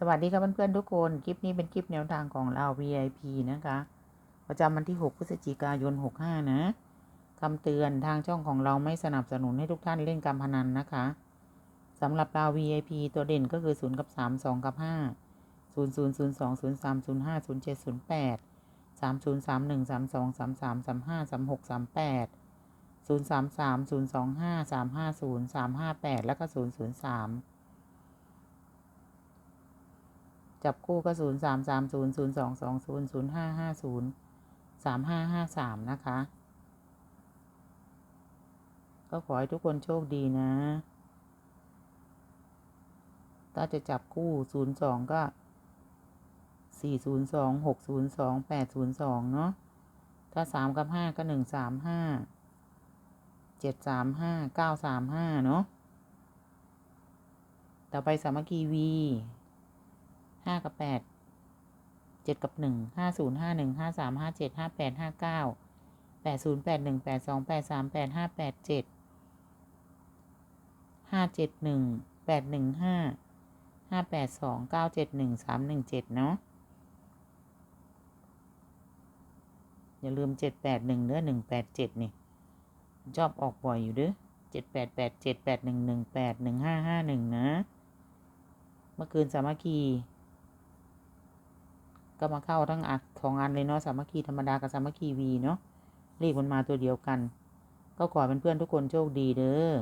สวัสดีครับเพื่อนๆทุกคน คลิปนี้เป็นคลิปแนวทางของเรา VIP นะคะ ประจำวันที่ 6 พฤศจิกายน 65 นะคำเตือนทางช่องของเราไม่สนับสนุนให้ทุกท่านเล่นการพนันนะคะสำหรับเรา VIP ตัวเด่นก็คือ 0 กับ 3 2 กับ 5 0 0 0 2 0 3 0 5 0 7 0 8 3 0 3 1 3 2 3 3 3 5 3 6 3 8 0 3 3 0 2 5 3 5 0 3 5 8 แล้วก็ 0 0 3 จับคู่ก็ศูนย์สามสามศูนย์ศูนย์สองสองศูนย์ศูนย์ห้าห้าศูนย์สามห้าห้าสามนะคะ ก็ขอให้ทุกคนโชคดีนะถ้าจะจับคู่ศูนย์สองก็สี่ศูนย์สองหกศูนย์สองแปดศูนย์สองเนาะถ้าสามกับห้าก็หนึ่งสามห้าเจ็ดสามห้าเก้าสามห้าเนาะต่อไปสามัคคีวี ห้ากับแปดเจ็ดกับหนึ่งห้าศูนย์ห้าหนึ่งห้าสามห้าเจ็ดห้าแปดห้าเก้าแปดศูนย์แปดหนึ่งแปดสองแปดสามแปดห้าแปดเจ็ดห้าเจ็ดหนึ่งแปดหนึ่งห้าห้าแปดสองเก้าเจ็ดหนึ่งสามหนึ่งเจ็ดเนาะอย่าลืมเจ็ดแปดหนึ่งเนื้อหนึ่งแปดเจ็ดนี่ชอบออกบ่อยอยู่เด้อเจ็ดแปดแปดเจ็ดแปดหนึ่งหนึ่งแปดหนึ่งห้าห้าหนึ่งนะ เมื่อคืนสามัคคี ก็มาเข้าทั้งอัดสองอันเลยเนาะสามัคคีธรรมดากับสามัคคีวีเนาะเลขมันมาตัวเดียวกัน ก็ขอเป็นเพื่อนทุกคนโชคดีเด้อ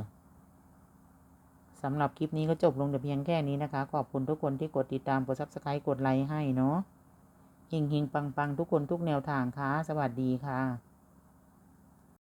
สำหรับคลิปนี้ก็จบลงแต่เพียงแค่นี้นะคะ ขอบคุณทุกคนที่กดติดตามกดซับสไครต์กดไลค์ให้เนาะเฮงๆปังปังทุกคนทุกแนวทางค่ะสวัสดีค่ะ